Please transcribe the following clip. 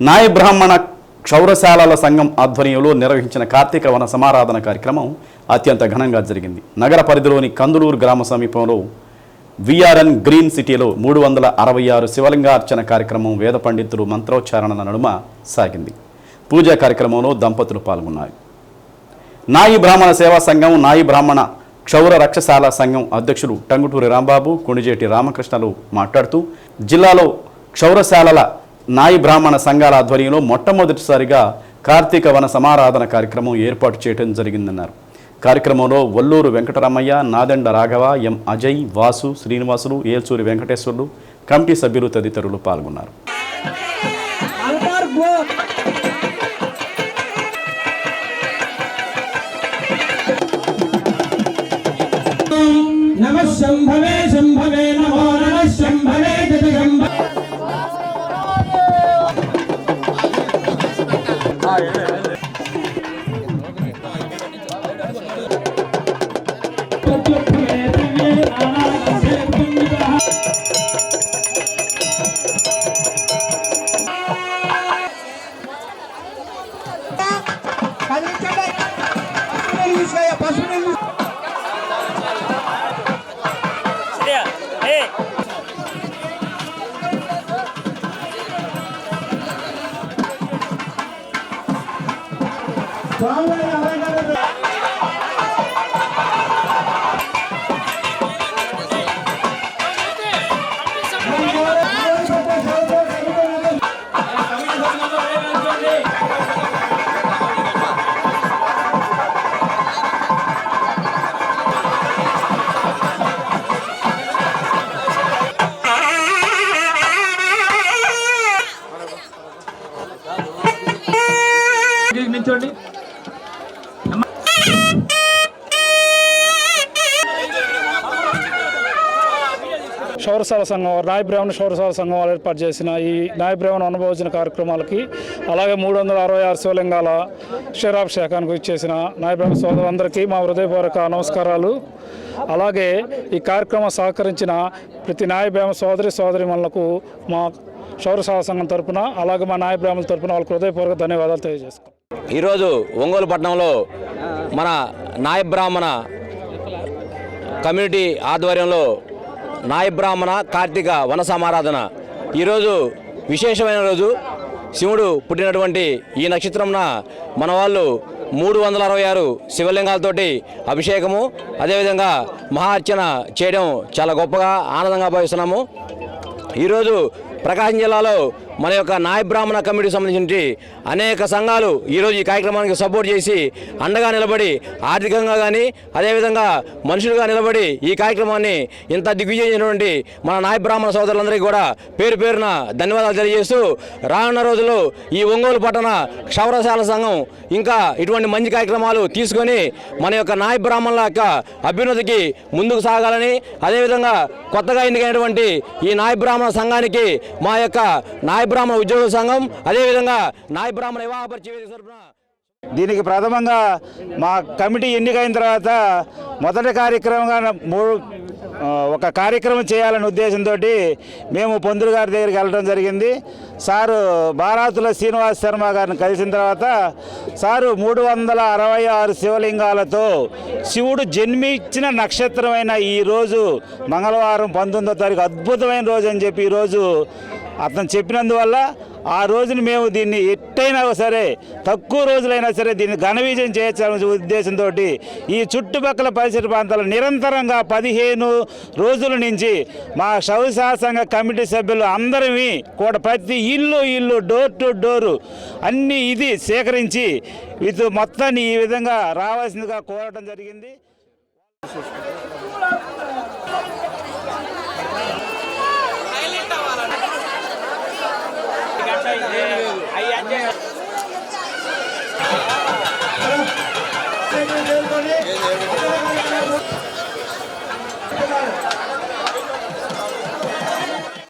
నాయ బ్రాహ్మణ క్షౌరశాలల సంఘం ఆధ్వర్యంలో నిర్వహించిన కార్తీక వన సమారాధన కార్యక్రమం అత్యంత ఘనంగా జరిగింది. నగర పరిధిలోని కందులూరు గ్రామ సమీపంలో విఆర్ఎన్ గ్రీన్ సిటీలో మూడు వందల అరవై ఆరు శివలింగార్చన కార్యక్రమం వేద పండితులు మంత్రోచ్చారణల నడుమ సాగింది. పూజా కార్యక్రమంలో దంపతులు పాల్గొన్నారు. నాయి బ్రాహ్మణ సేవా సంఘం నాయి బ్రాహ్మణ క్షౌర రక్షశాల సంఘం అధ్యక్షులు టంగుటూరి రాంబాబు కొణిజేటి రామకృష్ణలు మాట్లాడుతూ జిల్లాలో క్షౌరశాలల నాయి బ్రాహ్మణ సంఘాల ఆధ్వర్యంలో మొట్టమొదటిసారిగా కార్తీక వన సమారాధన కార్యక్రమం ఏర్పాటు చేయడం జరిగిందన్నారు. కార్యక్రమంలో వల్లూరు వెంకటరామయ్య నాదెండ రాఘవ ఎం అజయ్ వాసు శ్రీనివాసులు ఏల్చూరి వెంకటేశ్వరులు కమిటీ సభ్యులు తదితరులు పాల్గొన్నారు. నమ శంభవే శంభవే నమ. 啊人人 ¡Vamos! శౌరసాల సంఘం నాయ బ్రాహ్మణ శౌరసాల సంఘం వాళ్ళు ఏర్పాటు చేసిన ఈ నాయ బ్రాహ్మణ అనుభవజన కార్యక్రమాలకి అలాగే మూడు వందల అరవై ఆరు శివలింగాల క్షీరాభిషేకానికి ఇచ్చేసిన నాయ బ్రాహ్మణ సోదరులందరికీ మా హృదయపూర్వక నమస్కారాలు. అలాగే ఈ కార్యక్రమం సహకరించిన ప్రతి నాయ బ్రాహ్మణ సోదరి సోదరిమణులకు మా శౌరసాల సంఘం తరపున అలాగే మా నాయ బ్రాహ్మణుల తరపున వాళ్ళకి హృదయపూర్వక ధన్యవాదాలు తెలియజేసుకుంటాం ఈరోజు ఒంగోలు పట్టణంలో మన నాయ బ్రాహ్మణ కమ్యూనిటీ ఆధ్వర్యంలో నాయబ్రాహ్మణ కార్తీక వన సమారాధన ఈరోజు విశేషమైన రోజు. శివుడు పుట్టినటువంటి ఈ నక్షత్రంన మన వాళ్ళు మూడు వందల అరవై ఆరు శివలింగాలతోటి అభిషేకము అదేవిధంగా మహార్చన చేయడం చాలా గొప్పగా ఆనందంగా భావిస్తున్నాము. ఈరోజు ప్రకాశం జిల్లాలో మన యొక్క నాయ బ్రాహ్మణ కమిటీకి సంబంధించి అనేక సంఘాలు ఈరోజు ఈ కార్యక్రమానికి సపోర్ట్ చేసి అండగా నిలబడి ఆర్థికంగా కానీ అదేవిధంగా మనుషులుగా నిలబడి ఈ కార్యక్రమాన్ని ఇంత దిగ్విజయించినటువంటి మన నాయ బ్రాహ్మణ సోదరులందరికీ కూడా పేరు పేరున ధన్యవాదాలు తెలియజేస్తూ రానున్న రోజుల్లో ఈ ఒంగోలు పట్టణ క్షవరశాల సంఘం ఇంకా ఇటువంటి మంచి కార్యక్రమాలు తీసుకొని మన యొక్క నాయ బ్రాహ్మణుల యొక్క అభ్యున్నతికి ముందుకు సాగాలని అదేవిధంగా కొత్తగా ఎన్నికైనటువంటి ఈ నాయ బ్రాహ్మణ సంఘానికి మా యొక్క నాయ బ్రాహ్మణ ఉద్యోగుల సంఘం అదేవిధంగా నాయ బ్రాహ్మణ వివాహ దీనికి ప్రథమంగా మా కమిటీ ఎన్నికైన తర్వాత మొదటి కార్యక్రమంగా మూడు ఒక కార్యక్రమం చేయాలనే ఉద్దేశంతో మేము పొందులు గారి దగ్గరికి వెళ్ళడం జరిగింది. సారు భారతుల శ్రీనివాస్ శర్మ గారిని కలిసిన తర్వాత సారు మూడు వందల అరవై ఆరు శివలింగాలతో శివుడు జన్మించిన నక్షత్రమైన ఈ రోజు మంగళవారం పంతొమ్మిదో తారీఖు అద్భుతమైన రోజు అని చెప్పి ఈరోజు అతను చెప్పినందువల్ల ఆ రోజున మేము దీన్ని ఎట్టయినా సరే తక్కువ రోజులైనా సరే దీన్ని ఘన విజయం చేయాల్సిన ఉద్దేశంతో ఈ చుట్టుపక్కల పరిసర ప్రాంతాలు నిరంతరంగా పదిహేను రోజుల నుంచి మా శౌసా కమిటీ సభ్యులు అందరివి కూడా ప్రతి ఇల్లు ఇల్లు డోర్ టు డోరు అన్ని ఇది సేకరించి ఇది మొత్తాన్ని ఈ విధంగా రావాల్సిందిగా కోరడం జరిగింది.